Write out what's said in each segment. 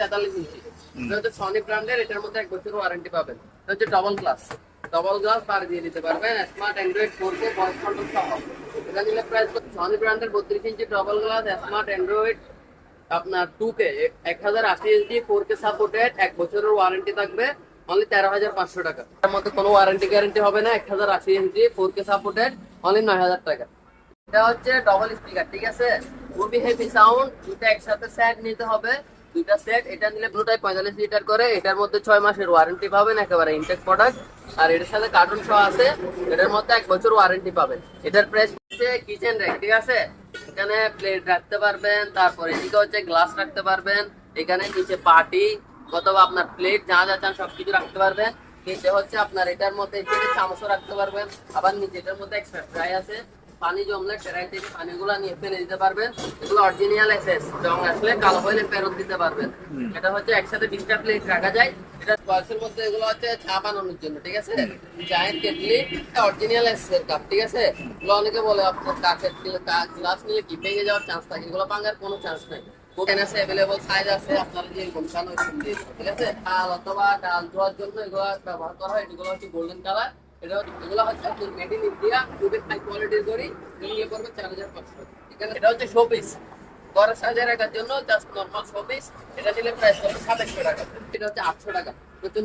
তেতাল্লিশ ইঞ্চি। হচ্ছে সনি ব্র্যান্ডের এটার মধ্যে এক বছর ওয়ারেন্টি পাবেন। হচ্ছে double glass double glass bar দিয়ে দিতে পারবেন smart android four K voice control সহ। এটা নিলে প্রাইস সনি ব্র্যান্ডের বত্রিশ inch double glass smart android আপনার টু কে এক হাজার আশি এইচডি ফোর কে সাপোর্টেড এক বছরের ওয়ারেন্টি থাকবে অনলি তেরো হাজার পাঁচশো টাকা। তার মধ্যে কোনো ওয়ারেন্টি গ্যারেন্টি হবে না এক হাজার আশি inch four K supported only নয় হাজার টাকা। এটা হচ্ছে ডবল স্পিকার ঠিক আছে? খুবই হেভি সাউন্ড দুটা একসাথে সেট নিতে হবে। দুইটা সেট এটা নিলে পুরোটাই পঁয়তাল্লিশ লিটার করে, এটার মধ্যে ছয় মাসের ওয়ারেন্টি পাবেন একেবারে ইনটেক প্রোডাক্ট আর এটার সাথে কার্টুন সহ আছে, এটার মধ্যে এক বছর ওয়ারেন্টি পাবেন। এটার প্রাইস হচ্ছে কিচেন র্যাক ঠিক আছে? এখানে প্লেট রাখতে পারবেন, তারপরে এদিকে হচ্ছে গ্লাস রাখতে পারবেন, এখানে নিচে পার্টি অথবা আপনার প্লেট যা যা চান সবকিছু রাখতে পারবেন। নিচে হচ্ছে আপনার এটার মধ্যে চামচও রাখতে পারবেন, আবার নিচে এটার মধ্যে এক্সট্রা ফ্রাই আছে পানি জমলে ট্যারাই থেকে পানিগুলো নিয়ে ফেলে দিতে পারবেন। এগুলো অরিজিনাল এসএস রং আসলে কালো হলে ফেরত দিতে পারবেন। এটা হচ্ছে একসাথে বিশটা প্লেট রাখা যায়। এটা বয়সের মধ্যে এগুলো হচ্ছে চা বানানোর জন্য ঠিক আছে? জায়েন্ট কেটলি অরিজিনাল এসএস এর কাপ ঠিক আছে? এগুলো অনেকে বলে আপনার কাঠের গ্লাস নিলে কি ভেঙে যাওয়ার চান্স থাকে? এগুলো ভাঙার কোনো চান্স নাই। কোকেন আছে অ্যাভেলেবল সাইজ আছে আপনারা যে ঠিক আছে? ডাল অথবা ডাল ধোয়ার জন্য এগুলো ব্যবহার করা হয় এগুলো হচ্ছে গোল্ডেন কালার এটা এগুলো হচ্ছে আপনার মেড ইন ইন্ডিয়া খুবই কোয়ালিটির নিয়ে পড়বে চার হাজার পাঁচশো। এটা হচ্ছে রাখার জন্য জাস্ট এটা টাকা। হচ্ছে আটশো টাকা।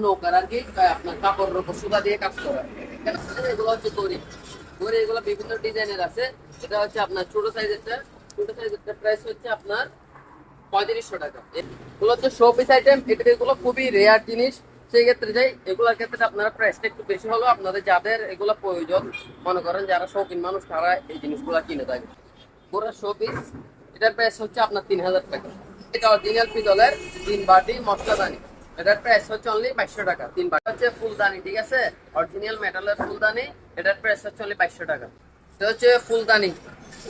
নৌকার আর কি আপনার কাপড়ের উপর সুতা দিয়ে এগুলো হচ্ছে দড়ি। দড়ি এগুলো বিভিন্ন ডিজাইনের আছে। এটা হচ্ছে আপনার ছোট সাইজেরটা। ছোট সাইজেরটা প্রাইস হচ্ছে আপনার পঁয়ত্রিশশো টাকা। এগুলো হচ্ছে শো পিস আইটেম এগুলো খুবই রেয়ার জিনিস। সেই ক্ষেত্রে যাই এগুলোর ক্ষেত্রে আপনারা প্রাইসটা একটু বেশি হলেও আপনাদের যাদের এগুলো প্রয়োজন, মনে করেন যারা শৌখিন মানুষ, তারা এই জিনিসগুলো কিনে থাকে পুরো শো পিস এটার প্রাইস হচ্ছে আপনার তিন হাজার টাকা। এটা অরিজিনাল পিতলের তিন বাটি মশলাদানি এটার প্রাইস হচ্ছে অনলি বাইশশো টাকা, তিন বাটি। হচ্ছে ফুলদানি ঠিক আছে? অরিজিনাল মেটালের ফুলদানি এটার প্রাইস হচ্ছে অনলি বাইশশো টাকা। এটা হচ্ছে ফুলদানি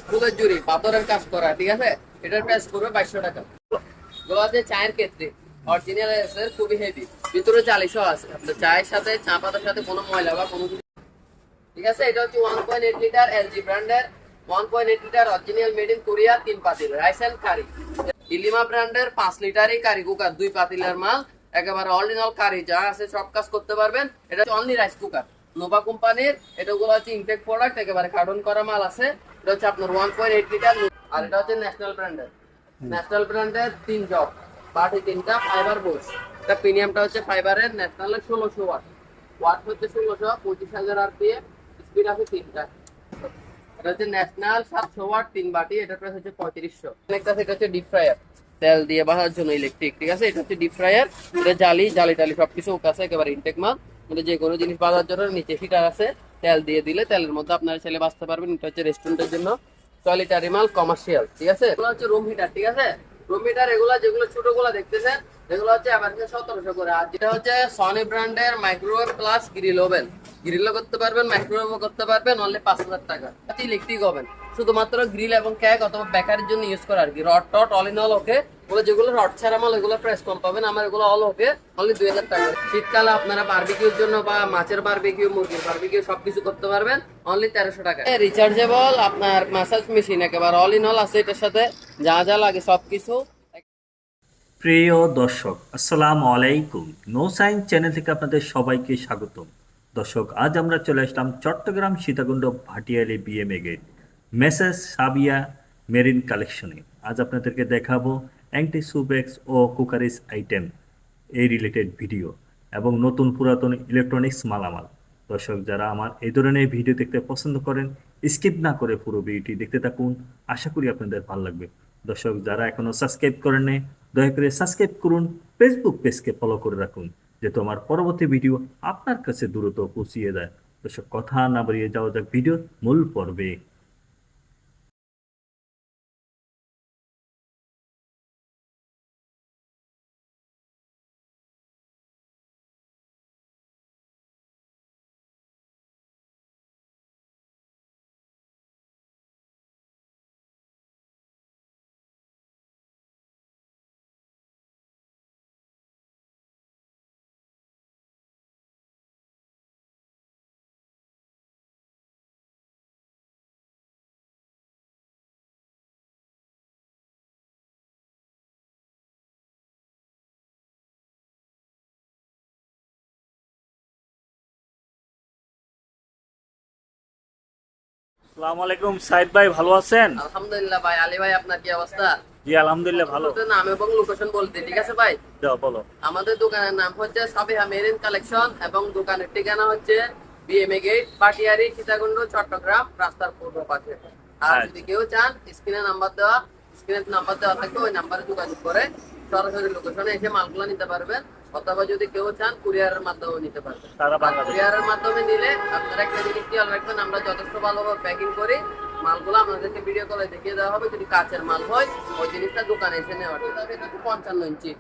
ফুলের জুড়ি, পাথরের কাজ করা, ঠিক আছে? এটার প্রাইস পড়বে বাইশশো টাকা। এগুলো হচ্ছে চায়ের ক্ষেত্রে। অরিজিনাল আছে খুবই হেভি ভিতরে চালিশও আছে। আপনার চায়ের সাথে চা পাতার সাথে কোনো ময়লা বা কোনো কিছু ঠিক আছে? এটা হচ্ছে one point eight litre LG ব্র্যান্ডের one point eight litre original made in Korea তিন পাতিল। রাইস অ্যান্ড কারি ইলিমা ব্র্যান্ডের পাঁচ লিটারই কারি কুকার দুই পাতিলের মাল। একেবারে অল ইন অল কারি যা আছে সব কাজ করতে পারবেন। এটা হচ্ছে অনলি রাইস কুকার নোভা কোম্পানির। এটাগুলো হচ্ছে ইনটেক প্রোডাক্ট একেবারে কার্টন করা মাল আছে। এটা হচ্ছে আপনার ওয়ান পয়েন্ট এইট লিটার আর এটা হচ্ছে ন্যাশনাল ব্র্যান্ডের ন্যাশনাল ব্র্যান্ডের তিন জব বাটি তিনটা ফাইবার বোর্ড এটা প্রিমিয়ামটা হচ্ছে ফাইবারের ন্যাশনালের ষোলোশো ওয়াট ওয়াট হচ্ছে ষোলোশো, পঁচিশ হাজার আরপিএম স্পিড আছে তিনটা। এটা হচ্ছে ন্যাশনাল সাতশো ওয়াট তিন বাটি এটার প্রাইস হচ্ছে পঁয়ত্রিশশো। একটা এটা হচ্ছে ডিপ ফ্রায়ার তেল দিয়ে বাঁধার জন্য ইলেকট্রিক ঠিক আছে? এটা হচ্ছে ডিপ ফ্রায়ার এটা জালি জালি টালি সবকিছু আছে, একেবারে ইনটেক মাল। এটা যে কোনো জিনিস বাঁধার জন্য নিচে ফিটার আছে, তেল দিয়ে দিলে তেলের মধ্যে আপনারা ছেলে বাঁচতে পারবেন। এটা হচ্ছে রেস্টুরেন্টের জন্য। সলিটারি মাল কমার্শিয়াল ঠিক আছে? এগুলো হচ্ছে রুম হিটার ঠিক আছে? রুম এগুলো যেগুলো ছোটগুলো দেখতেছেন, এগুলো হচ্ছে আবার সতেরোশো করে। আর যেটা হচ্ছে সনি ব্র্যান্ডের মাইক্রোওয়েভ প্লাস গ্রিল ওভেন গ্রিলও করতে পারবেন মাইক্রোওয়েভও করতে পারবেন অনলি পাঁচ হাজার টাকা। ইলেকট্রিক ওভেন শুধুমাত্র গ্রিল এবং কেক অথবা বেকারির জন্য ইউজ করা আর কি। রড টট অল ইন অল ওকে ওগুলো যেগুলো রড ছাড়া মাল এগুলো প্রাইস কম পাবেন। আমার এগুলো অল ওকে অনলি দুই হাজার টাকা। শীতকালে আপনারা বারবিকিউর জন্য বা মাছের বারবিকিউ মুরগির বারবিকিউ সবকিছু করতে পারবেন। অনলি তেরোশো টাকা। রিচার্জেবল আপনার ম্যাসাজ মেশিন একেবারে। অল ইন অল আছে এটার সাথে। যা যা লাগে সবকিছু। প্রিয় দর্শক, আসসালামু আলাইকুম। নো সাইন্স চ্যানেল থেকে আপনাদের সবাইকে স্বাগতম। দর্শক, আজ আমরা চলে আসলাম চট্টগ্রাম সীতাকুণ্ড ভাটিয়ালি বিএমএ গেট মেসেজ সাবিয়া মেরিন কালেকশনে আজ আপনাদেরকে দেখাবো অ্যান্টি সুবেক্স ও কুকারিস আইটেম এই রিলেটেড ভিডিও এবং নতুন পুরাতন ইলেকট্রনিক্স মালামাল। দর্শক, যারা আমার এই ধরনের ভিডিও দেখতে পছন্দ করেন স্কিপ না করে পুরো ভিডিওটি দেখতে থাকুন। আশা করি আপনাদের ভালো লাগবে। দর্শক, যারা এখনও সাবস্ক্রাইব করেন দয়া করে সাবস্ক্রাইব করুন ফেসবুক পেজকে ফলো করে রাখুন যাতে আমার পরবর্তী ভিডিও আপনার কাছে দ্রুত পৌঁছিয়ে দেয়। দর্শক, কথা না বাড়িয়ে যাওয়া যাক ভিডিওর মূল পর্বে। আসসালামু আলাইকুম সাইদ ভাই ভালো আছেন? আলহামদুলিল্লাহ ভাই আলী ভাই আপনার কি অবস্থা? জি আলহামদুলিল্লাহ ভালো। নাম এবং লোকেশন বলতে ঠিক আছে ভাই? বলো। আমাদের দোকানের নাম হচ্ছে সাবিহা মেরিন কালেকশন এবং দোকানের ঠিকানা হচ্ছে বিএমএ গেট পাটিয়ারি সীতাকুণ্ড চট্টগ্রাম রাস্তার পূর্ব পাশে। আর আচ্ছা। যদি কেউ চান স্ক্রিনে নাম্বার দেওয়া স্ক্রিনে নাম্বার দেওয়া থাকবে ওই নাম্বারে যোগাযোগ করে সরাসরি লোকেশনে এসে মালগুলো নিতে পারবেন। অথবা যদি কেউ চান কুরিয়ারের মাধ্যমে নিতে পারবেন। কুরিয়ারের মাধ্যমে নিলে আপনারা একটা জিনিস খেয়াল রাখবেন আমরা যথেষ্ট ভালোভাবে প্যাকিং করি। মালগুলো আপনাদেরকে ভিডিও কলে দেখিয়ে দেওয়া হবে যদি কাঁচের মাল হয় ওই জিনিসটা দোকানে এসে নেওয়া হবে। এটা পঞ্চান্ন ইঞ্চি।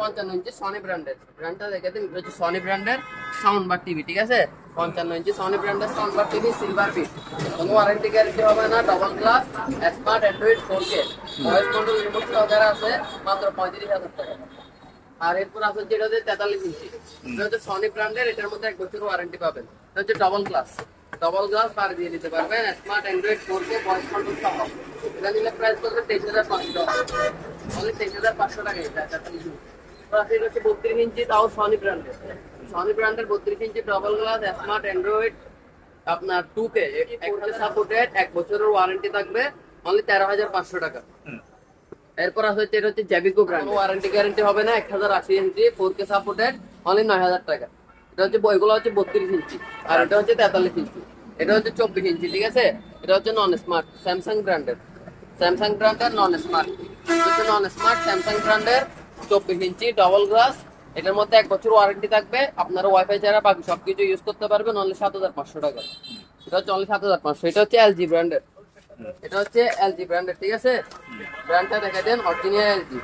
পঞ্চান্ন ইঞ্চি সনি ব্র্যান্ডের ব্র্যান্ডটা দেখে দিন হচ্ছে সনি ব্র্যান্ডের সাউন্ড বার টিভি ঠিক আছে? পঞ্চান্ন ইঞ্চি সনি ব্র্যান্ডের sound bar TV silver bit কোনো ওয়ারেন্টি গ্যারেন্টি হবে না double glass smart android four K voice control remote সহকারে আছে মাত্র পঁয়ত্রিশ হাজার টাকা। আর এরপর আছে যেটা হচ্ছে তেতাল্লিশ ইঞ্চি। হচ্ছে সনি ব্র্যান্ডের এটার মধ্যে এক বছর ওয়ারেন্টি পাবেন। হচ্ছে double glass double glass bar দিয়ে দিতে পারবেন। Smart android four K voice control সহ। এটা নিলে প্রাইস করবে তেইশ হাজার পাঁচশো টাকা। অনলি তেইশ হাজার পাঁচশো টাকা এটা, তেতাল্লিশ ইঞ্চি। হচ্ছে বত্রিশ ইঞ্চি, তাও সনি ব্র্যান্ডের সনি ব্র্যান্ডের বত্রিশ inch double glass smart android আপনার টু কে সাপোর্টেড এক বছরের ওয়ারেন্টি থাকবে। অনলি তেরো হাজার পাঁচশো টাকা। এরপর আছে এটা হচ্ছে জ্যাবিকো ব্র্যান্ড ওয়ারেন্টি গ্যারান্টি হবে না, এক হাজার আশি inch four K supported only নয় হাজার টাকা। এটা হচ্ছে বইগুলো হচ্ছে বত্রিশ ইঞ্চি আর এটা হচ্ছে তেতাল্লিশ ইঞ্চি এটা হচ্ছে চব্বিশ ইঞ্চি ঠিক আছে? এটা হচ্ছে নন স্মার্ট স্যামসাং ব্র্যান্ডের স্যামসাং ব্র্যান্ডের নন স্মার্ট হচ্ছে নন স্মার্ট স্যামসাং ব্র্যান্ডের চব্বিশ ইঞ্চি ডবল গ্লাস এটার মধ্যে এক বছর ওয়ারেন্টি থাকবে। আপনারা ওয়াইফাই ছাড়া বাকি সবকিছু ইউজ করতে পারবেন অনলি সাত হাজার পাঁচশো টাকা। এটা হচ্ছে অনলি সাত হাজার পাঁচশো। এটা হচ্ছে এলজি ব্র্যান্ডের এটা হচ্ছে এলজি ব্র্যান্ডের ঠিক আছে? ব্র্যান্ডটা দেখে দেন অরিজিনাল এলজি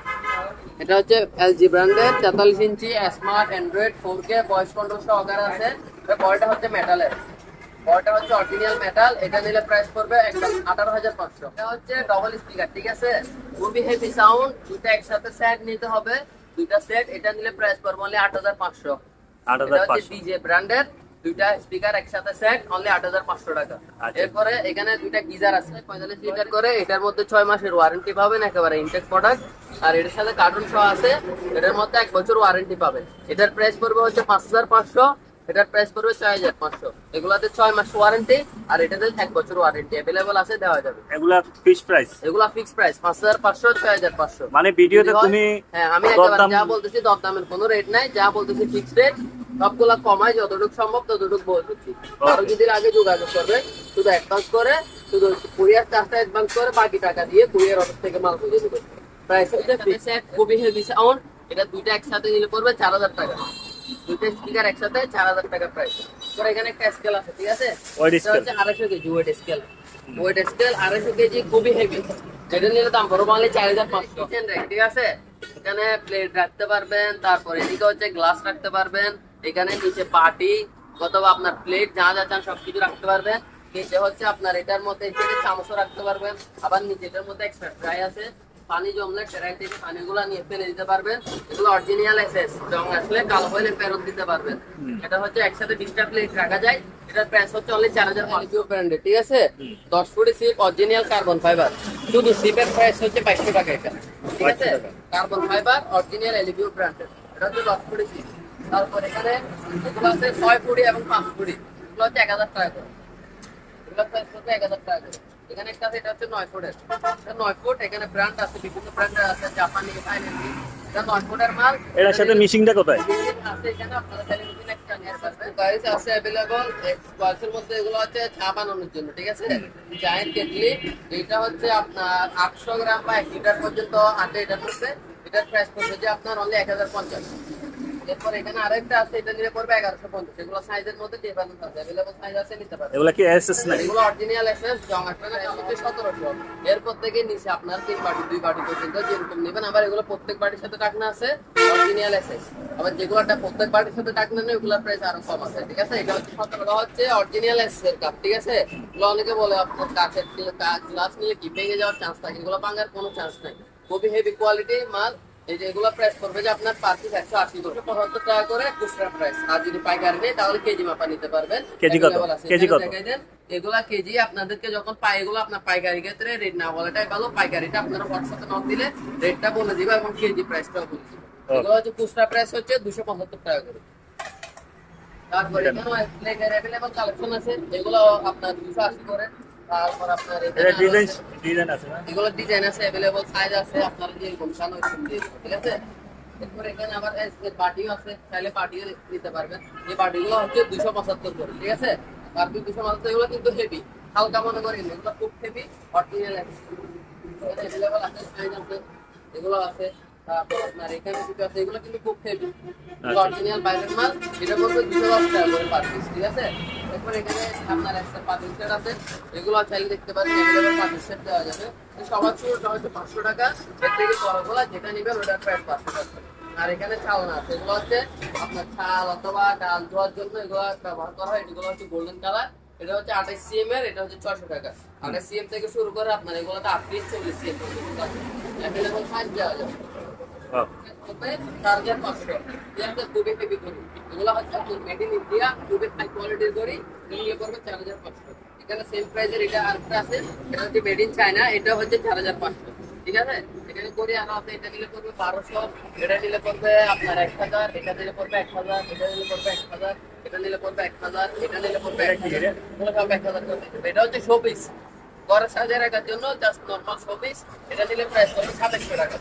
এটা হচ্ছে এলজি ব্র্যান্ডের তেতাল্লিশ inch smart android four K voice control সহকারে আছে। বলটা হচ্ছে মেটালের বলটা হচ্ছে অরিজিনাল মেটাল এটা নিলে প্রাইস পড়বে একদম আঠারো হাজার পাঁচশো। এটা হচ্ছে ডবল স্পিকার ঠিক আছে? খুবই হেভি সাউন্ড দুটো একসাথে সেট নিতে হবে। দুইটা সেট এটা নিলে প্রাইস পড়বে অনলি আট হাজার পাঁচশো। আট হাজার ডিজে ব্র্যান্ডের দুইটা স্পিকার একসাথে সেট অনলি আট হাজার পাঁচশো টাকা। আচ্ছা। এরপরে এখানে দুইটা গিজার আছে পঁয়তাল্লিশ লিটার করে এটার মধ্যে ছয় মাসের ওয়ারেন্টি পাবেন একেবারে ইনটেক প্রোডাক্ট আর এটার সাথে কার্টুন সহ আছে এটার মধ্যে এক বছর ওয়ারেন্টি পাবেন। এটার প্রাইস পড়বে হচ্ছে পাঁচ হাজার পাঁচশো এটার প্রাইস পড়বে ছয় হাজার পাঁচশো। এগুলাতে ছয় মাস ওয়ারেন্টি আর এটাতে এক বছর ওয়ারেন্টি অ্যাভেলেবল আছে দেওয়া যাবে। এগুলা ফিক্স প্রাইস এগুলা ফিক্স প্রাইস পাঁচ হাজার পাঁচশো ছয় হাজার পাঁচশো। মানে ভিডিওতে তুমি হ্যাঁ আমি একেবারে যা বলতেছি দরদামের কোনো রেট নাই যা বলতেছি ফিক্সড রেট সবগুলা কমায় যতটুকু সম্ভব ততটুকু বলতেছি আরও যদি আগে যোগাযোগ করবে শুধু অ্যাডভান্স করে শুধু কুরিয়ার চার্জটা অ্যাডভান্স করে বাকি টাকা দিয়ে কুরিয়ার অফিস থেকে মাল বুঝে দিবে প্রাইস হচ্ছে খুবই হেভি সাউন্ড এটা দুইটা একসাথে নিলে পড়বে চার হাজার টাকা। দুইটা স্পিকার একসাথে চার হাজার টাকা প্রাইস তোর এখানে একটা স্কেল আছে ঠিক আছে? এটা হচ্ছে আড়াইশো KG weight scale weight scale আড়াইশো কেজি খুবই হেভি যেটা নিলে দাম পড়বে বাংলা চার হাজার পাঁচশো। ঠিক আছে? এখানে প্লেট রাখতে পারবেন তারপরে এদিকে হচ্ছে গ্লাস রাখতে পারবেন। এখানে নিচে পাটি অথবা আপনার প্লেট যা যা চান সবকিছু রাখতে পারবেন। নিচে হচ্ছে আপনার এটার মধ্যে এখানে চামচও রাখতে পারবেন। আবার নিচে এটার মধ্যে এক্সট্রা ফ্রাই আছে। পানি জমলে থেকে পানিগুলো নিয়ে ফেলে দিতে পারবেন। এগুলো অরিজিনাল এসএস জং আসলে কালো হলে ফেরত দিতে পারবেন। এটা হচ্ছে একসাথে বিশটা প্লেট রাখা যায়। এটার প্রাইস হচ্ছে অনলি চার হাজার পাঁচশো। ব্র্যান্ডের ঠিক আছে? দশ ফুটি সিপ অরিজিনাল কার্বন ফাইবার শুধু সিপের প্রাইস হচ্ছে বাইশশো টাকা এটা। ঠিক আছে? কার্বন ফাইবার অরিজিনাল এলিভিউ ব্র্যান্ডের এটা হচ্ছে দশ ফুটি সিপ তারপর এখানে এগুলো আছে ছয় ফুটি এবং পাঁচ ফুটি এগুলো হচ্ছে এক হাজার টাকা করে। এগুলো প্রাইস এক হাজার টাকা করে। এখানে একটা আছে এটা হচ্ছে নয় ফুটের এটা নয় ফুট এখানে ব্র্যান্ড আছে বিভিন্ন ব্র্যান্ডের আছে জাপানি থাইল্যান্ডি এটা নয় ফুটের মাল। এটার সাথে মিশিংটা কোথায়? আছে এখানে আপনারা চাইলে মেশিন একটা নিয়ে আসতে পারবেন। আছে available, Xbox মধ্যে এগুলো হচ্ছে চা বানানোর জন্য, ঠিক আছে? কেটলি, এটা হচ্ছে আপনার 800 গ্রাম বা 1 লিটার পর্যন্ত আটে এটার মধ্যে। এটার price পড়বে যে আপনার only 1050 এরপর এখানে আরেকটা আছে, এটা নিলে পড়বে 1150 এগুলো size এর মধ্যে difference আছে, available size আছে, নিতে পারবেন। এগুলা কি এসএস নাই? এগুলো অরিজিনাল এসএস জং আসবে না এস এরপর থেকে নিচে আপনার তিন বাটি দুই বাটি পর্যন্ত যেরকম নেবেন। আবার এগুলো প্রত্যেক বাটির সাথে টাকনা আছে অরিজিনাল এসএস আবার যেগুলোটা প্রত্যেক বাটির সাথে টাকনা নেই ওগুলোর প্রাইস আরও কম আছে ঠিক আছে? এটা হচ্ছে হচ্ছে অরিজিনাল এসএস এর কাপ ঠিক আছে? এগুলো অনেকে বলে আপনার কাছের গ্লাস নিলে কি ভেঙে যাওয়ার চান্স থাকে? এগুলো ভাঙার কোনো চান্স নাই। খুবই হেভি কোয়ালিটি মাল এই যে এগুলো প্রাইস করবে যে আপনার পার পিস একশো আশি করে। পঁচাত্তর টাকা করে খুচরা প্রাইস আর যদি পাইকারি নেই তাহলে কেজি মাপা নিতে পারবেন। কেজি কত? কেজি কত? এগুলা কেজি আপনাদেরকে যখন পাই এগুলো আপনার পাইকারি ক্ষেত্রে রেট না বলাটাই ভালো। পাইকারিটা আপনারা হোয়াটসঅ্যাপে নক দিলে রেটটা বলে দিবে এবং কেজি প্রাইসটাও বলে দিবে। এগুলো হচ্ছে খুচরা প্রাইস হচ্ছে দুশো পঁচাত্তর টাকা করে। তারপরে এখানেও কালেকশন আছে। এগুলো আপনার দুশো আশি করে। তারপর আপনার এটা ডিজাইন ডিজাইন আছে। না? এগুলো ডিজাইন আছে অ্যাভেলেবল সাইজ আছে আপনার যে গুমসান ওই ঠিক আছে? এরপর এখানে আবার বাটিও আছে চাইলে বাটিও নিতে পারবেন। এই বাটিগুলো হচ্ছে দুশো পঁচাত্তর করে ঠিক আছে? বাটি দুশো পঁচাত্তর এগুলো কিন্তু হেভি হালকা মনে করেন এগুলো খুব হেভি অরিজিনাল অ্যাভেলেবল আছে সাইজ আছে এগুলো আছে। তারপর আপনার এখানে কিছু আছে এগুলো কিন্তু খুব হেভি অরিজিনাল বাইরের মাল এটা পড়বে দুশো দশ টাকা করে পার পিস ঠিক আছে? এরপর এখানে আপনার একটা পাতিল সেট আছে এগুলো চাইলে দেখতে পারেন এগুলো পাতিল সেট দেওয়া যাবে। সবার শুরুটা হচ্ছে পাঁচশো টাকা এর থেকে বড়গুলো যেটা নেবেন ওটার প্রাইস পাঁচশো টাকা আর এখানে চালনা আছে এগুলো হচ্ছে আপনার চাল অথবা ডাল ধোয়ার জন্য এগুলো ব্যবহার করা হয় এগুলো হচ্ছে গোল্ডেন কালার এটা হচ্ছে আঠাশ সিএম এর এটা হচ্ছে ছয়শো টাকা। আঠাশ সিএম থেকে শুরু করে আপনার এগুলোতে আটত্রিশ চল্লিশ সিএম সাইজ দেওয়া যাবে। সেম প্রাইসের এটা আছে হচ্ছে এটা হচ্ছে চার হাজার পাঁচশো ঠিক আছে বারোশো এটা নিলে পড়বে আপনার এক হাজার এটা এক হাজার নিলে এক হাজার এটা নিলে এক হাজার এটা নিলে এক হাজার। এটা হচ্ছে জন্য জাস্ট নর্মাল শোপিস এটা নিলে পড়বে সাতাশশো টাকা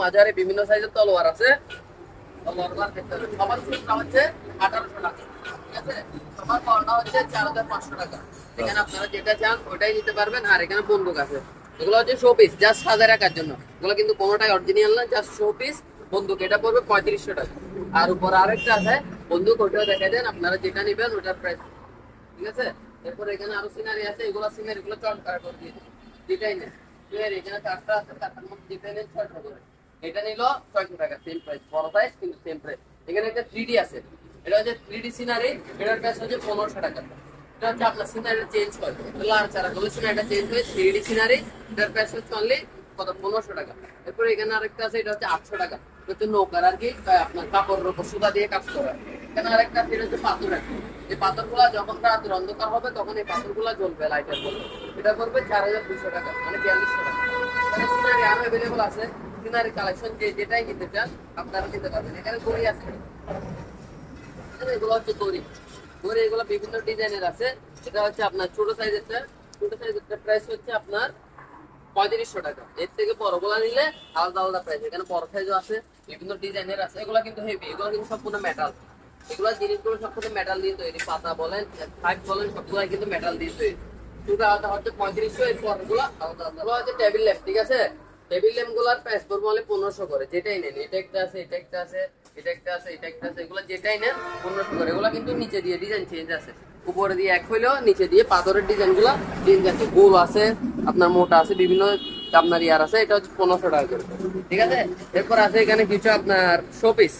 মাঝারি, বিভিন্ন সাইজের তলোয়ার আছে। যেটা চান, ওটাই নিতে পারবেন। আর এখানে আছে। হচ্ছে শো পিস জাস্ট রাখার জন্য। কিন্তু কোনোটাই না জাস্ট শো পিস এটা পড়বে পঁয়ত্রিশশো টাকা। আর উপর আরেকটা আছে, বন্দুক, ওটাও দেখা দেন আপনারা যেটা নেবেন, ওটার প্রাইস ঠিক আছে? এরপর এখানে আরও সিনারি আছে, এগুলো সিনারি গুলো চমৎকার করে দিয়ে নেন এবার এখানে চারটা আছে চারটার মধ্যে নেন ছয়টা করে। এটা নিল ছয়শো টাকা সেম প্রাইস বড় সাইজ কিন্তু সেম প্রাইস এখানে একটা থ্রি আছে। এটা হচ্ছে থ্রি ডি সিনারি এটার প্রাইস হচ্ছে পনেরোশো টাকা। এটা হচ্ছে আপনার সিনারিটা চেঞ্জ হয়। লাল চারা গুলো সিনারিটা চেঞ্জ হয়ে থ্রি ডি সিনারি এটার প্রাইস হচ্ছে অনলি কত? পনেরোশো টাকা। এরপর এখানে আরেকটা আছে, এটা হচ্ছে আটশো টাকা। নৌকার আর কি আপনার সুতা দিয়ে কাজ এখানে আরেকটা আছে, এটা হচ্ছে পাথর যখন অন্ধকার হবে, তখন এই জ্বলবে লাইটের মতো এটা করবে চার হাজার দুশো টাকা মানে বিয়াল্লিশশো টাকা। সিনারি অ্যাভেলেবল আছে। সিনারি কালেকশন যে যেটাই নিতে চান, আপনারা নিতে পারবেন। এখানে গড়ি আছে। এগুলো হচ্ছে দড়ি। দড়ি এগুলো বিভিন্ন ডিজাইনের আছে। এটা হচ্ছে আপনার ছোট সাইজেরটা ছোট সাইজেরটা প্রাইস হচ্ছে আপনার পঁয়ত্রিশশো টাকা। এর থেকে বড়গুলা নিলে আলাদা আলাদা প্রাইস এখানে আছে, বিভিন্ন ডিজাইনের আছে, এগুলো কিন্তু হেভি এগুলো কিন্তু সম্পূর্ণ মেটাল এগুলো মেটাল দিয়ে তৈরি, পাতা বলেন ফাইভ বলেন সবগুলো কিন্তু মেটাল দিয়ে তৈরি। শুধু আলাদা হচ্ছে পঁয়ত্রিশশো এর পরগুলো আলাদা আলাদা। হচ্ছে টেবিল ল্যাম্প ঠিক আছে? টেবিল ল্যাম্পগুলার প্রাইস পনেরোশো করে, যেটাই নেন, এটা একটা আছে, এটা একটা আছে, এটা একটা আছে, এটা একটা আছে, এগুলো যেটাই নেন, পনেরোশো করে। এগুলো কিন্তু নিচে দিয়ে ডিজাইন চেঞ্জ আছে। উপরে দিয়ে এক হইলেও নিচে দিয়ে পাথরের ডিজাইনগুলা। চেঞ্জ আছে গোল আছে, আপনার মোটা আছে, বিভিন্ন আপনার ইয়ার আছে, এটা হচ্ছে পনেরোশো টাকা করে। ঠিক আছে? এরপর আছে এখানে কিছু আপনার শোপিস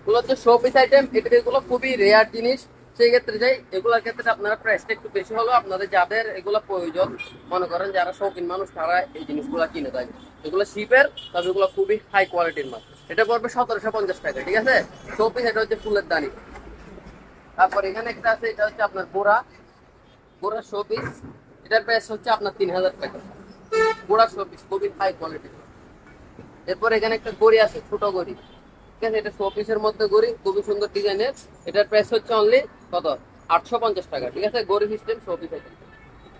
এগুলো হচ্ছে শোপিস আইটেম এটা এগুলো খুবই রেয়ার জিনিস। সেই ক্ষেত্রে যাই, এগুলোর ক্ষেত্রে আপনারা প্রাইসটা একটু বেশি হলেও আপনাদের যাদের এগুলো প্রয়োজন, মনে করেন যারা শৌখিন মানুষ, তারা এই জিনিসগুলো কিনে দেয়। এগুলো শিপের তবে এগুলো খুবই হাই কোয়ালিটির মাল। এটা পড়বে সতেরোশো পঞ্চাশ টাকা, ঠিক আছে? শোপিস এটা হচ্ছে ফুলের দানি। তারপর এখানে একটা আছে, এটা হচ্ছে আপনার বোরা। বোরা শোপিস এটার প্রাইস হচ্ছে আপনার তিন হাজার টাকা। বোরা শোপিস খুবই হাই কোয়ালিটির এরপর এখানে একটা গড়ি আছে, ছোট গড়ি ঠিক আছে, এটা শো পিসের মধ্যে গড়ি খুবই সুন্দর ডিজাইনের। এটার প্রাইস হচ্ছে অনলি কত? আটশো পঞ্চাশ টাকা। ঠিক আছে গড়ি সিস্টেম শো পিস আছে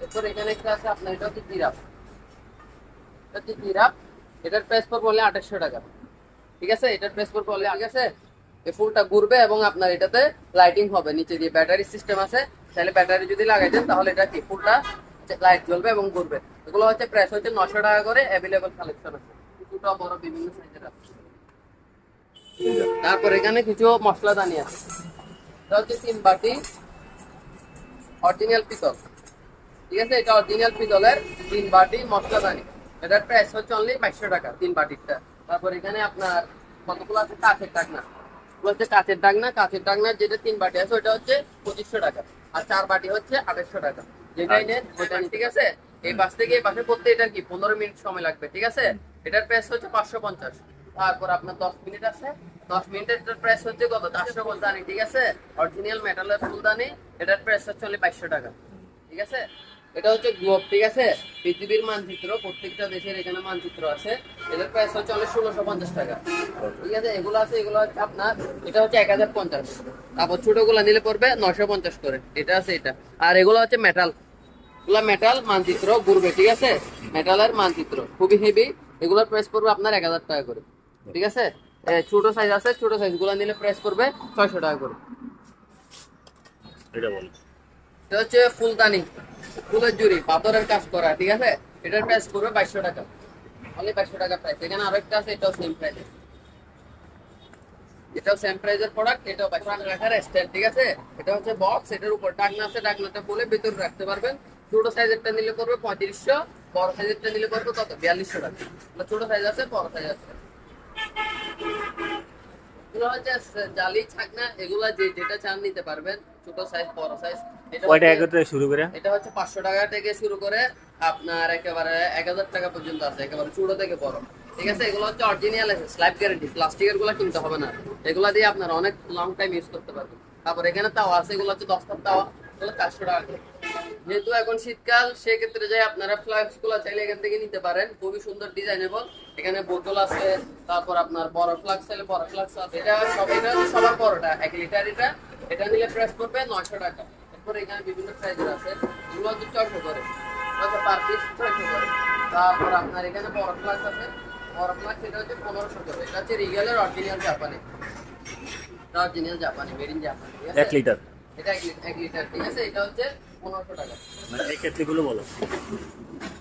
এরপর এখানে একটা আছে, আপনার এটা হচ্ছে জিরাফ। এটা হচ্ছে জিরাফ। এটার প্রাইস পড়বে বলে আঠাশশো টাকা। ঠিক আছে, এটার প্রাইস পড়বে বলে ঠিক আছে? এই ফুলটা ঘুরবে এবং আপনার এটাতে লাইটিং হবে। নিচে দিয়ে ব্যাটারি সিস্টেম আছে, তাহলে ব্যাটারি যদি লাগাই দেন, তাহলে এটা কি? ফুলটা লাইট জ্বলবে এবং ঘুরবে। এগুলো হচ্ছে প্রাইস হচ্ছে নশো টাকা করে অ্যাভেলেবল কালেকশন আছে। ছোট বড় বিভিন্ন সাইজের তারপর এখানে কিছু মশলাদানি আছে। এটা হচ্ছে তিন বাটি অরিজিনাল পিতল। ঠিক আছে? এটা অরিজিনাল পিতলের তিন বাটি মশলাদানি এটার প্রাইস হচ্ছে অনলি বাইশশো টাকা তিন বাটিরটা। তারপর এখানে আপনার কতগুলো আছে? কাঠের ডাকনা হচ্ছে কাঁচের ডাকনা কাঁচের ডাকনার যেটা তিন বাটি আছে ওটা হচ্ছে পঁচিশশো টাকা। আর চার বাটি হচ্ছে আঠাশশো টাকা। যেটাই নেন ওইটা ঠিক আছে? এই বাস থেকে এই বাসে করতে এটা কি পনেরো মিনিট সময় লাগবে ঠিক আছে? এটার প্রাইস হচ্ছে পাঁচশো পঞ্চাশ। তারপর আপনার দশ মিনিট আছে। দশ মিনিটের প্রাইস হচ্ছে কত? চারশো ফুলদানি ঠিক আছে? অরিজিনাল মেটালের ফুলদানি এটার প্রাইস হচ্ছে বাইশশো টাকা। ঠিক আছে? এটা হচ্ছে গ্লোব ঠিক আছে? পৃথিবীর মানচিত্র প্রত্যেকটা দেশের এখানে মানচিত্র আছে। এটার প্রাইস হচ্ছে অনেক ষোলোশো পঞ্চাশ টাকা। ঠিক আছে? এগুলো আছে এগুলো হচ্ছে আপনার এটা হচ্ছে এক হাজার পঞ্চাশ। তারপর ছোটগুলো নিলে পড়বে নশো পঞ্চাশ করে। এটা আছে এটা। আর এগুলো হচ্ছে মেটাল এগুলো মেটাল মানচিত্র ঘুরবে ঠিক আছে? মেটালের মানচিত্র। খুবই হেভি এগুলোর প্রাইস পড়বে আপনার এক হাজার টাকা করে। ঠিক আছে? ছোট সাইজ আছে ছোট সাইজগুলো নিলে প্রাইস পড়বে ছয়শো টাকা করে। এটা হচ্ছে ফুলদানি। ফুলের জুড়ি, পাথরের কাজ করা, ঠিক আছে? এটার প্রাইস পড়বে বাইশশো টাকা। অনলি বাইশশো টাকা প্রাইস এখানে আরেকটা আছে, এটাও সেম প্রাইস এটাও সেম প্রাইজের প্রোডাক্ট এটাও বাইশশো রাখার স্ট্যান্ড ঠিক আছে? এটা হচ্ছে বক্স এটার উপর ডাকনা আছে, ডাকনাটা বলে ভিতরে রাখতে পারবেন। ছোট সাইজেরটা নিলে করবে পঁয়ত্রিশশো, বড় সাইজেরটা নিলে করবে কত? বিয়াল্লিশশো টাকা। এগুলো ছোট সাইজ আছে, বড় সাইজ আছে। এগুলো হচ্ছে, জালি, ছাকনা, এগুলা যে যেটা চান নিতে পারবেন, ছোট সাইজ বড় সাইজ কয়টা হচ্ছে- একত্রে শুরু করে? এটা হচ্ছে পাঁচশো টাকা থেকে শুরু করে আপনার একেবারে এক হাজার টাকা পর্যন্ত আছে একেবারে থেকে বড়। ঠিক আছে? এগুলো হচ্ছে অরিজিনাল গ্যারেন্টি প্লাস্টিকেরগুলো কিনতে হবে না। এগুলা দিয়ে আপনারা অনেক লং টাইম ইউজ করতে পারবেন। তারপর এখানে তাওয়া আছে এগুলো হচ্ছে দশটার তাওয়া। এগুলো চারশো টাকা যেহেতু এখন শীতকাল সেক্ষেত্রে যাই আপনারা ফ্লাক্সগুলো চাইলে এখান থেকে নিতে পারেন। খুবই সুন্দর ডিজাইনেবল এখানে বোতল আছে তারপর আপনার বড় ফ্লাক্স চাইলে বড় ফ্লাক্স আছে। এটা সব এটা সবার বড়টা এক লিটার এটা। এটা নিলে প্রাইস পড়বে নয়শো টাকা। এখানে বিভিন্ন সাইজের আছে। এগুলো হচ্ছে ছয়শো করে আচ্ছা পার পিস ছয়শো করে তারপর আপনার এখানে বড় ফ্লাক্স আছে। বড় ফ্লাক্স এটা হচ্ছে পনেরোশো করে। এটা হচ্ছে রিগেলের অরিজিনাল জাপানি অরিজিনাল জাপানি মেড ইন জাপানি এক লিটার এটা এক লিটার ঠিক আছে? এটা হচ্ছে পনেরোশো টাকা। মানে এই কেটলিগুলো বলো।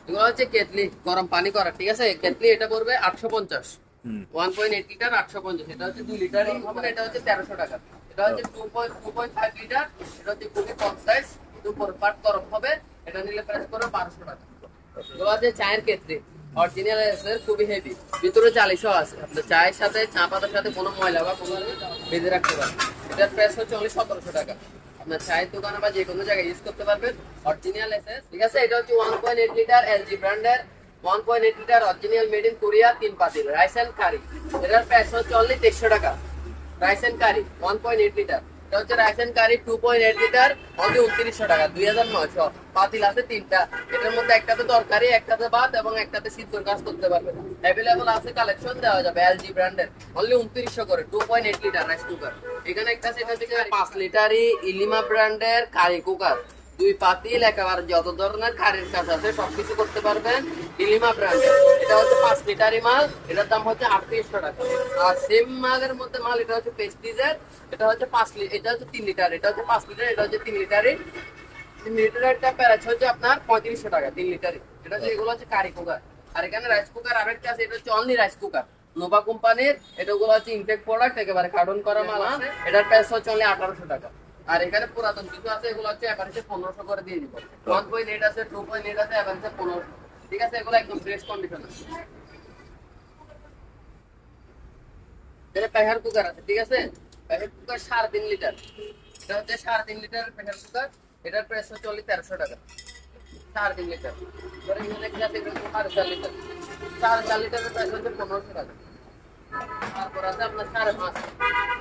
এগুলো হচ্ছে কেটলি গরম পানি করা ঠিক আছে? কেটলি এটা পড়বে আটশো পঞ্চাশ। ওয়ান পয়েন্ট এইট লিটার আটশো পঞ্চাশ। এটা হচ্ছে দুই লিটারই হবে এটা হচ্ছে তেরোশো টাকা। এটা হচ্ছে two point two point five litre এটা হচ্ছে খুবই কম সাইজ দুপুর চায়ের ক্ষেত্রে অরিজিনাল আছে, খুবই হেভি ভিতরে চালিশও আছে। আপনার চায়ের সাথে, চা পাতার সাথে কোনো ময়লা বা কোনো বেঁধে রাখতে পারেন এটার প্রাইস হচ্ছে অনলি সতেরোশো টাকা। আপনার চায়ের দোকানে বা যে জায়গায় ইউজ করতে পারবেন। অরিজিনাল এসএস ঠিক আছে? এটা হচ্ছে one point eight litre LG ব্র্যান্ডের one point eight litre original made in তিন পাতিল রাইস অ্যান্ড কারি এটার প্রাইস হচ্ছে অনলি দেড়শো টাকা। Rice and curry one point eight litre এটা হচ্ছে rice curry two point eight litre only উনত্রিশশো টাকা, দুই হাজার নয়শো। পাতিল আছে তিনটা। এটার মধ্যে একটাতে তরকারি, একটাতে ভাত এবং একটাতে সিদ্ধর কাজ করতে পারবে অ্যাভেলেবল আছে কালেকশন দেওয়া যাবে এলজি ব্র্যান্ডের অনলি উনত্রিশশো করে two point eight litre rice cooker এখানে একটা সেটা থেকে পাঁচ লিটারই ইলিমা ব্র্যান্ডের কারি কুকার দুই পাতিল একেবারে যত ধরনের কারির কাজ আছে সবকিছু করতে পারবেন ইলিমা ব্র্যান্ডের এটা হচ্ছে পাঁচ লিটারই মাল এটার দাম হচ্ছে আটত্রিশশো টাকা। আর সেম মালের মধ্যে মাল এটা হচ্ছে পেস্টিজের এটা হচ্ছে পাঁচ লিটার এটা হচ্ছে তিন লিটার এটা হচ্ছে পাঁচ লিটার এটা হচ্ছে তিন লিটারই। তিন লিটারেরটা প্যারাচ হচ্ছে আপনার পঁয়ত্রিশশো টাকা তিন লিটারে এটা হচ্ছে এগুলো হচ্ছে কারি কুকার আর এখানে রাইস কুকার আরেকটা আছে এটা হচ্ছে অনলি রাইস কুকার নোভা কোম্পানির এটাগুলো হচ্ছে ইনটেক প্রোডাক্ট একেবারে কার্টন করা মাল এটার প্রাইস হচ্ছে অনলি আঠারোশো টাকা। আর এখানে পুরাতন কিছু আছে এগুলো হচ্ছে এভারেজে পনেরোশো করে দিয়ে দিব। ওয়ান পয়েন্ট এইট আছে টু পয়েন্ট এইট আছে এভারেজে পনেরোশো। ঠিক আছে? এগুলো একদম ফ্রেশ কন্ডিশন আছে। এটা প্রেসার কুকার আছে ঠিক আছে? প্রেসার কুকার সাড়ে তিন লিটার এটা হচ্ছে সাড়ে তিন লিটার প্রেসার কুকার এটার প্রাইস হচ্ছে অনলি তেরোশো টাকা। সাড়ে তিন লিটার এবার এখানে কি আছে সাড়ে চার লিটার সাড়ে চার লিটারের প্রাইস হচ্ছে পনেরোশো টাকা। তারপর আছে আপনার সাড়ে পাঁচ।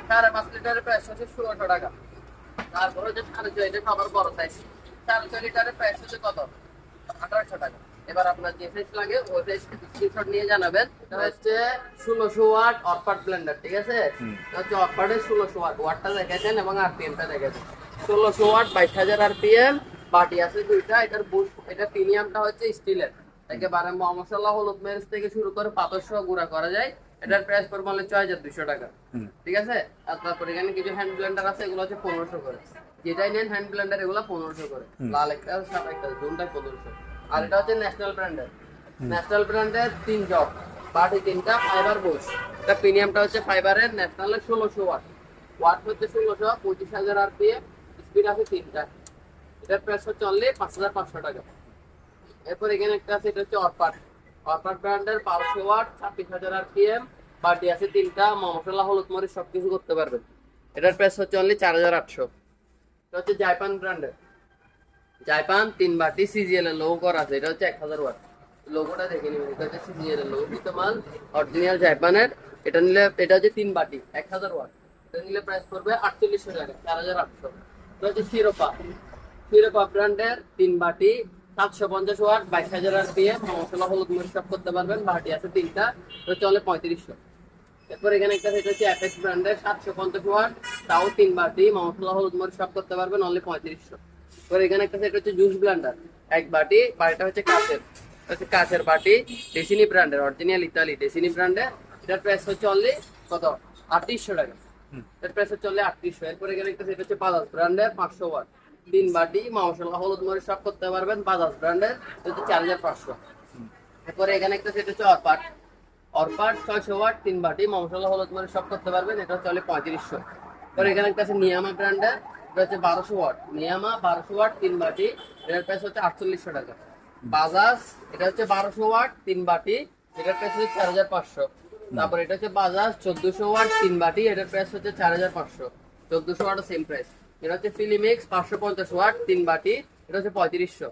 সাড়ে পাঁচ লিটারের প্রাইস হচ্ছে ষোলোশো টাকা। তারপর হচ্ছে সাড়ে ছয় এটা খাবার বড় সাইজ সাড়ে ছয় লিটারের প্রাইস হচ্ছে কত? আঠারোশো টাকা। এবার আপনার যে সাইজ লাগে ওই সাইজ স্ক্রিনশট নিয়ে জানাবেন। এটা হচ্ছে ষোলোশো ওয়াট অটপাট ব্লেন্ডার ঠিক আছে। এটা হচ্ছে ষোলোশো ওয়াট ওয়াটটা দেখাচ্ছেন এবং আরপিএমটা দেখাচ্ছেন ষোলোশো ওয়াট বাইশ হাজার আরপিএম বাটি আছে দুইটা এটার বুশ এটা প্রিমিয়ামটা হচ্ছে স্টিলের একেবারে মশলা হলুদ মেরেজ থেকে শুরু করে সহ গুঁড়া করা যায়। এটার প্রাইস পড়বে হলো ছয় হাজার দুইশো টাকা। ঠিক আছে? আর তারপর এখানে কিছু হ্যান্ড ব্লেন্ডার আছে এগুলো হচ্ছে পনেরোশো করে। যেটাই নেন হ্যান্ড ব্লেন্ডার এগুলো পনেরোশো করে। লাল একটা সাদা একটা দুটাই পনেরোশো। আর এটা হচ্ছে ন্যাশনাল ব্র্যান্ডের ন্যাশনাল ব্র্যান্ডের তিন জব বাটি তিনটা ফাইবার বোস এটা প্রিমিয়ামটা হচ্ছে ফাইবারের ন্যাশনালের ষোলোশো ওয়াট ওয়াট হচ্ছে ষোলোশো পঁচিশ হাজার আর পি স্পিড আছে তিনটা। এটার প্রাইস হচ্ছে অনলি পাঁচ হাজার পাঁচশো টাকা। এরপর এখানে একটা আছে এটা হচ্ছে অরপাট। অরপাট ব্র্যান্ডের বারোশো ওয়াট ছাব্বিশ হাজার আর পি এম বাটি আছে তিনটা মশলা হলুদ মরিচ, সবকিছু করতে পারবেন। এটার প্রাইস হচ্ছে অনলি চার হাজার আটশো। এটা হচ্ছে জাইপান ব্র্যান্ডের জাইপান তিন বাটি সিজিএল এর লোগো করা আছে, এটা হচ্ছে এক হাজার ওয়াট। লোগোটা দেখে নিবেন, এটা হচ্ছে সিজিএল এর লোগো কিন্তু মাল অরিজিনাল জাইপানের এটা নিলে, এটা হচ্ছে তিন বাটি, এক হাজার ওয়াট। এটা নিলে প্রাইস পড়বে আটচল্লিশশো টাকা চার হাজার আটশো। এটা হচ্ছে শিরোপা। শিরোপা ব্র্যান্ডের তিন বাটি সাতশো পঞ্চাশ ওয়াট বাইশ হাজার আর পিএম মশলা হলুদ মরিচ সব করতে পারবেন বাটি আছে তিনটা তো চলে পঁয়ত্রিশশো। এরপর এখানে একটা সেটা হচ্ছে অ্যাপেক্স ব্র্যান্ডের সাতশো পঞ্চাশ ওয়াট তাও তিন বাটি মশলা হলুদ মরিচ সব করতে পারবেন অনলি পঁয়ত্রিশশো। এরপর এখানে একটা সেটা হচ্ছে জুস ব্লেন্ডার এক বাটি বাটিটা হচ্ছে কাচের হচ্ছে কাচের বাটি ডেসিনি ব্র্যান্ডের অরিজিনাল ইতালি ডেসিনি ব্র্যান্ডের এটার প্রাইস হচ্ছে অনলি কত? আটত্রিশশো টাকা। এর প্রাইস হচ্ছে অনলি আটত্রিশশো। এরপর এখানে একটা সেটা হচ্ছে বাজাজ ব্র্যান্ডের পাঁচশো ওয়াট। তিন বাটি মশলা হলুদ মরিচ সব করতে পারবেন বাজাজ ব্র্যান্ডের এটা হচ্ছে চার হাজার পাঁচশো। এরপরে এখানে একটা সেট হচ্ছে অরপাট। অরপাট ছয়শো ওয়াট তিন বাটি মশলা হলুদ মরিচ সব করতে পারবেন এটা হচ্ছে চলে পঁয়ত্রিশশো। এরপর এখানে একটা আছে নিয়ামা ব্র্যান্ডের এটা হচ্ছে বারোশো ওয়াট। নিয়ামা বারোশো ওয়াট তিন বাটি এটার প্রাইস হচ্ছে আটচল্লিশশো টাকা। বাজাজ এটা হচ্ছে বারোশো ওয়াট তিন বাটি এটার প্রাইস হচ্ছে চার হাজার পাঁচশো। তারপর এটা হচ্ছে বাজাজ চোদ্দশো ওয়াট তিন বাটি এটার প্রাইস হচ্ছে চার হাজার পাঁচশো। চোদ্দশো ওয়াট সেম প্রাইস এটা হচ্ছে ফিলিমিক্স পাঁচশো পঞ্চাশ ওয়াট, তিন বাটি। এটা হচ্ছে পঁয়ত্রিশশো।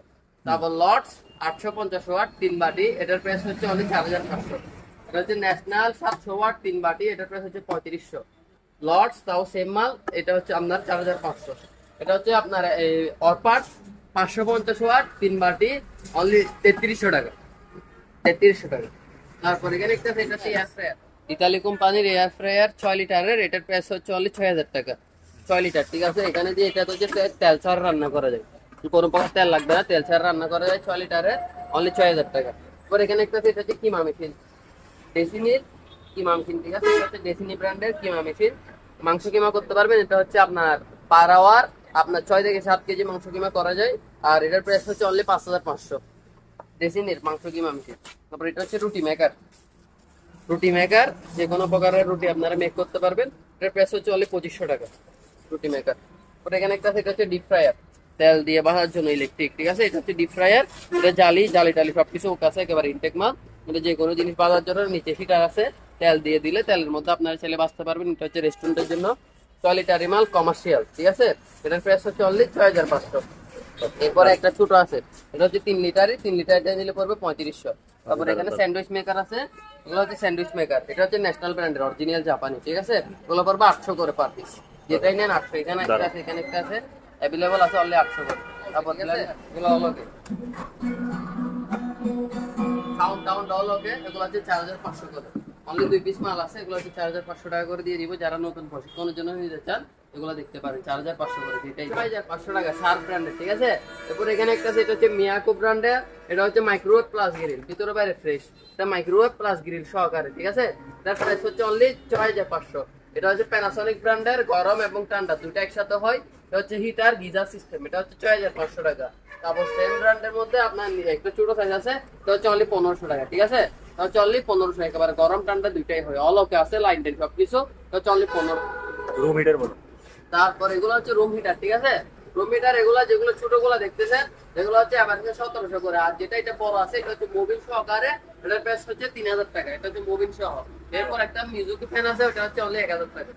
তারপর লটস আটশো পঞ্চাশ ওয়াট, তিন বাটি। এটার প্রাইস হচ্ছে অনলি চার হাজার পাঁচশো এটা হচ্ছে ন্যাশনাল সাতশো ওয়াট, তিন বাটি। এটার প্রাইস হচ্ছে পঁয়ত্রিশশো। লটস তাও সেম মাল, এটা হচ্ছে আপনার চার হাজার পাঁচশো। এটা হচ্ছে আপনার এই অরপাট পাঁচশো পঞ্চাশ ওয়াট, তিন বাটি অনলি তেত্রিশশো টাকা। তেত্রিশশো টাকা। তারপর এখানে একটা সেটা হচ্ছে এয়ার ফ্রায়ার ইতালি কোম্পানির এয়ার ফ্রায়ার ছয় লিটারের, এটার প্রাইস হচ্ছে অনলি ছয় হাজার টাকা। ছয় লিটার, ঠিক আছে? এখানে যে এটা হচ্ছে তেল ছাড়া রান্না করা যায়। কোনো প্রকার তেল লাগবে না, তেল ছাড়া রান্না করা যায় ছয় লিটারের অনলি ছয় হাজার টাকা। এবার এখানে একটা সেটা হচ্ছে কিমা মেশিন। ডেসিনির কিমা মেশিন, ঠিক আছে? এটা হচ্ছে ডেসিনি ব্র্যান্ডের কিমা মেশিন। মাংস কিমা করতে পারবেন, এটা হচ্ছে আপনার পার আওয়ার আপনার ছয় থেকে সাত কেজি মাংস কিমা করা যায়, আর এটার প্রাইস হচ্ছে অনলি পাঁচ হাজার পাঁচশো। ডেসিনির মাংস কিমা মেশিন। তারপর এটা হচ্ছে রুটি মেকার রুটি মেকার যে কোনো প্রকারের রুটি আপনারা মেক করতে পারবেন, এটার প্রাইস হচ্ছে অনলি পঁচিশশো টাকা। রুটি মেকার ওটা এখানে একটা সেটা হচ্ছে ডিপ ফ্রায়ার তেল দিয়ে বাহার জন্য ইলেকট্রিক ঠিক আছে? এটা হচ্ছে ডিপ ফ্রায়ার এটা জালি জালি, টালি সবকিছু ওকে আছে একেবারে ইনটেক মাল। এটা যে কোনো জিনিস বাজার জন্য নিচে হিটার আছে। তেল দিয়ে দিলে তেলের মধ্যে আপনারা ছেলে বাঁচতে পারবেন। এটা হচ্ছে রেস্টুরেন্টের জন্য ছয় লিটারি মাল কমার্শিয়াল ঠিক আছে? এটার প্রাইস হচ্ছে অনলি ছয় হাজার পাঁচশো। এরপরে একটা ছোট আছে। এটা হচ্ছে তিন লিটারই। তিন লিটার নিলে পড়বে পঁয়ত্রিশশো। তারপরে এখানে স্যান্ডউইচ মেকার আছে। এগুলো হচ্ছে স্যান্ডউইচ মেকার এটা হচ্ছে ন্যাশনাল ব্র্যান্ডের অরিজিনাল জাপানি ঠিক আছে? এগুলো পড়বে আটশো করে পার পিস যেটাই নেন আটশো এখানে একটা আছে এখানে একটা আছে। অ্যাভেলেবল আছে অনলি আটশো করে। তারপর এগুলো হলো কি সাউন্ড টাউন ডল ওকে এগুলো হচ্ছে চার হাজার পাঁচশো করে। অনলি দুই পিস মাল আছে এগুলো হচ্ছে চার হাজার পাঁচশো টাকা করে দিয়ে দিব যারা নতুন প্রশিক্ষণের জন্য নিতে চান এগুলো দেখতে পারেন চার হাজার পাঁচশো করে এটাই পাই যায় পাঁচশো টাকা। সার ব্র্যান্ডের ঠিক আছে? এরপর এখানে একটা আছে এটা হচ্ছে মিয়াকো ব্র্যান্ডের এটা হচ্ছে মাইক্রোওয়েভ প্লাস গ্রিল ভিতরে বাইরে ফ্রেশ এটা মাইক্রোওয়েভ প্লাস গ্রিল সহকারে ঠিক আছে? এটার প্রাইস হচ্ছে অনলি ছয় হাজার পাঁচশো। এটা হচ্ছে প্যানাসনিক ব্র্যান্ডের গরম এবং ঠান্ডা দুটো একসাথে হয়। এটা হচ্ছে হিটার গিজার সিস্টেম এটা হচ্ছে ছয় হাজার পাঁচশো টাকা। তারপর সেম ব্র্যান্ডের মধ্যে আপনার একটু ছোট সাইজ আছে এটা হচ্ছে অনলি পনেরোশো টাকা ঠিক আছে? হচ্ছে অনলি পনেরোশো একেবারে গরম ঠান্ডা দুইটাই হয়। অল ওকে আছে লাইন টেন সবকিছু। এটা হচ্ছে অনলি পনেরো রুম হিটার বলো। তারপর এগুলো হচ্ছে রুম হিটার ঠিক আছে? রুম হিটার এগুলো যেগুলো ছোটগুলো দেখতেছেন এগুলো হচ্ছে আমার কাছে সতেরোশো করে। আর যেটা এটা বড় আছে এটা হচ্ছে মোবিল সহকারে এটার প্রাইস হচ্ছে তিন হাজার টাকা। এটা হচ্ছে মোবিল সহ এরপর একটা মিউজিক ফ্যান আছে ওটা হচ্ছে অনলি এক হাজার টাকা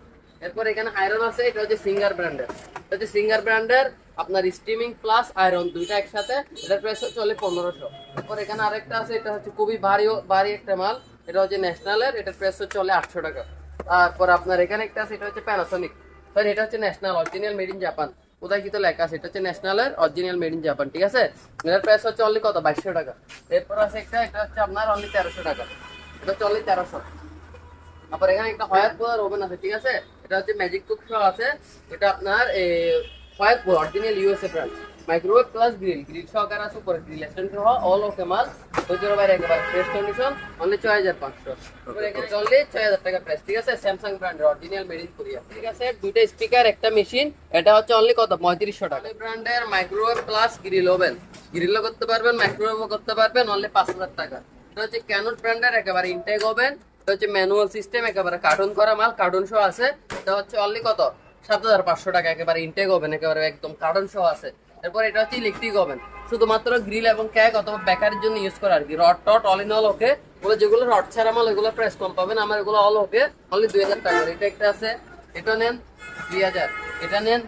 এরপর এখানে আয়রন আছে, এটা হচ্ছে সিঙ্গার ব্র্যান্ডের এটা হচ্ছে সিঙ্গার ব্র্যান্ডের আপনার স্টিমিং প্লাস আয়রন দুইটা একসাথে, এটার প্রাইস অনলি পনেরোশো। এরপর এখানে আরেকটা আছে, এটা হচ্ছে খুবই ভারী ভারী একটা মাল, এটা হচ্ছে ন্যাশনালের এটার প্রাইস হচ্ছে অনলি আটশো টাকা। তারপর আপনার এখানে একটা আছে, এটা হচ্ছে প্যানাসনিক স্যার এটা হচ্ছে National original made in Japan কোথায় কি তো লেখা আছে, এটা হচ্ছে ন্যাশনালের অরিজিনাল মেড ইন জাপান ঠিক আছে? এটার প্রাইস হচ্ছে অনলি কত? বাইশশো টাকা। এরপর আছে একটা, এটা হচ্ছে আপনার অনলি তেরোশো টাকা। এটা হচ্ছে অনলি তেরোশো। তারপর এখানে একটা হয়াত বোলার ওভেন আছে, ঠিক আছে? এটা হচ্ছে ম্যাজিক কুক আছে। এটা আপনার হয়াত bowl original USA brand microwave plus grill grill সহকার আছে, উপরে গ্রিল স্ট্যান্ড সহ অল ওকে মাল ওইটার বাইরে একেবারে ফ্রেশ কন্ডিশন অনলি ছয় হাজার পাঁচশো। অনলি ছয় হাজার টাকা প্রাইস ঠিক আছে? স্যামসাং ব্র্যান্ডের অরিজিনাল মেড ইন কোরিয়া ঠিক আছে? দুইটা স্পিকার একটা মেশিন এটা হচ্ছে অনলি কত? পঁয়ত্রিশশো টাকা। ব্র্যান্ডের মাইক্রোওয়েভ প্লাস গ্রিল ওভেন গ্রিলও করতে পারবেন মাইক্রোওয়েভও করতে পারবেন অনলি পাঁচ হাজার টাকা। এটা হচ্ছে ক্যানোট ব্র্যান্ডের একেবারে ইনটেক ওভেন এটা হচ্ছে ম্যানুয়াল সিস্টেম একেবারে কার্টুন করা মাল কার্টুন সহ আছে। এটা হচ্ছে অনলি কত? সাত হাজার পাঁচশো টাকা, একেবারে ইনটেক ওভেন একেবারে একদম কার্টুন সহ আছে। এরপর এটা হচ্ছে ইলেকট্রিক ওভেন শুধুমাত্র গ্রিল এবং ক্যাক অথবা বেকারির জন্য ইউজ করা আর কি। রড টট অল ইন অল ওকে ওগুলো যেগুলো রড ছাড়া মাল এগুলো প্রাইস কম পাবেন। আমার এগুলো অল ওকে অনলি দুই হাজার টাকা এটা একটা আছে, এটা নেন দুই হাজার। এটা নেন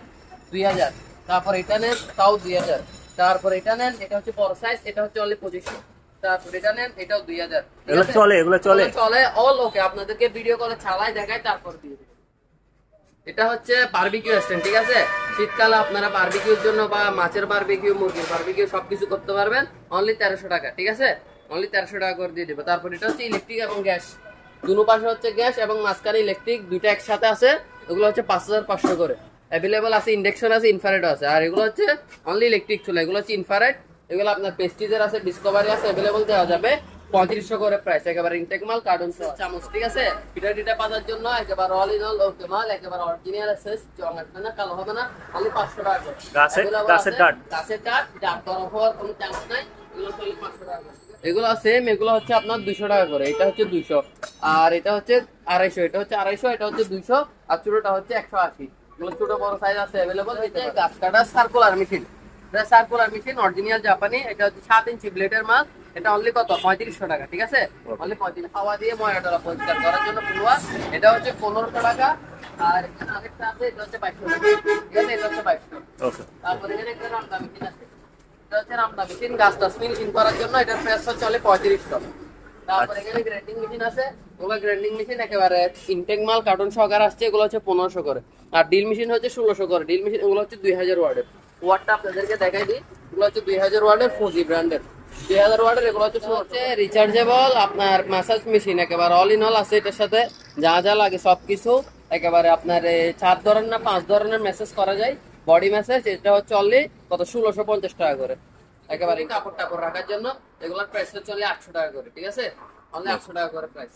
দুই হাজার। তারপর এটা নেন, তাও দুই হাজার। তারপর এটা নেন, এটা হচ্ছে বড় সাইজ এটা হচ্ছে অনলি পঁচিশশো। তারপর এটা এটাও দুই হাজার। এগুলো চলে এগুলো চলে। চলে অল ওকে আপনাদেরকে ভিডিও কলে ছাড়াই দেখায় তারপর দিয়ে এটা হচ্ছে বারবিকিউ স্ট্যান্ড ঠিক আছে? শীতকালে আপনারা বারবিকিউর জন্য বা মাছের বারবিকিউ মুরগির বারবিকিউ সবকিছু করতে পারবেন। অনলি তেরোশো টাকা ঠিক আছে? অনলি তেরোশো টাকা করে দিয়ে দেবো। তারপর এটা হচ্ছে ইলেকট্রিক এবং গ্যাস দুনো পাশে হচ্ছে গ্যাস এবং মাঝখানে ইলেকট্রিক দুইটা একসাথে আছে। এগুলো হচ্ছে পাঁচ হাজার পাঁচশো করে। অ্যাভেলেবল আছে ইন্ডাকশন আছে ইনফারেট আছে। আর এগুলো হচ্ছে অনলি ইলেকট্রিক চুলা। এগুলো হচ্ছে ইনফারেট এগুলো আপনার পেস্টিজের আছে ডিসকভারি আছে অ্যাভেলেবল দেওয়া যাবে। পঁয়ত্রিশশো করে প্রাইস একেবারে ইনটেক মাল কার্টুন চামচ ঠিক আছে? পিঠা টিটা পাতার জন্য একেবারে অল ইন অল ওকে মাল একেবারে অরিজিনাল আছে জং আসবে না কালো হবে না অনলি পাঁচশো টাকা করে। গাছের- Available গাছের ডাট ডাট বরফ হওয়ার কোনো চান্স নাই এগুলো হচ্ছে only 500 টাকা করে। এগুলো সেম এগুলো হচ্ছে আপনার দুইশো টাকা করে এটা হচ্ছে দুইশো। আর এটা হচ্ছে আড়াইশো এটা হচ্ছে আড়াইশো এটা হচ্ছে দুইশো আর ছোটটা হচ্ছে একশো আশি। এগুলো ছোট বড় সাইজ আছে অ্যাভেলেবল এটা গাছ কাটা সার্কুলার মেশিন এটা সার্কুলার মেশিন অরিজিনাল জাপানি এটা হচ্ছে সাত ইঞ্চি ব্লেডের মাল। এটা অনলি কত? পঁয়ত্রিশশো টাকা ঠিক আছে? অনলি পঁয়ত্রিশ হাওয়া দিয়ে ময়দাটা পরিষ্কার করার জন্য পুরোয়া এটা হচ্ছে পনেরোশো টাকা। আর এখানে আরেকটা আছে এটা হচ্ছে বাইশশো টাকা। ঠিক আছে? এটা হচ্ছে বাইশশো তারপরে এখানে একটা রামদা মেশিন আছে। এটা হচ্ছে রামদা মেশিন গাছ টাছ করার জন্য। এটার প্রাইস হচ্ছে চলে পঁয়ত্রিশশো। তারপরে এখানে গ্রাইন্ডিং মেশিন আছে। ওগুলো গ্রাইন্ডিং মেশিন একেবারে ইনটেক মাল কার্টুন সহকারে আসছে। এগুলো হচ্ছে পনেরোশো করে। আর ডিল মেশিন হচ্ছে ষোলোশো করে। ডিল মেশিন এগুলো হচ্ছে দুই হাজার ওয়ার্ডের। ওয়ার্ডটা আপনাদেরকে দেখাই দিই। এগুলো হচ্ছে দুই হাজার ওয়ার্ডের ফুজি ব্র্যান্ডের দুই হাজার ওয়ার্ডের এগুলো হচ্ছে রিচার্জেবল আপনার ম্যাসাজ মেশিন একেবারে অল ইন অল আছে এটার সাথে। যা যা লাগে সবকিছু, একেবারে আপনার চার ধরনের না, পাঁচ ধরনের মেসেজ করা যায়। বডি মেসেজ এটা হচ্ছে অনলি কত? ষোলোশো পঞ্চাশ টাকা করে। একেবারে কাপড় টাপড় রাখার জন্য এগুলোর প্রাইস হচ্ছে আটশো টাকা করে, ঠিক আছে? অনলি আটশো টাকা করে প্রাইস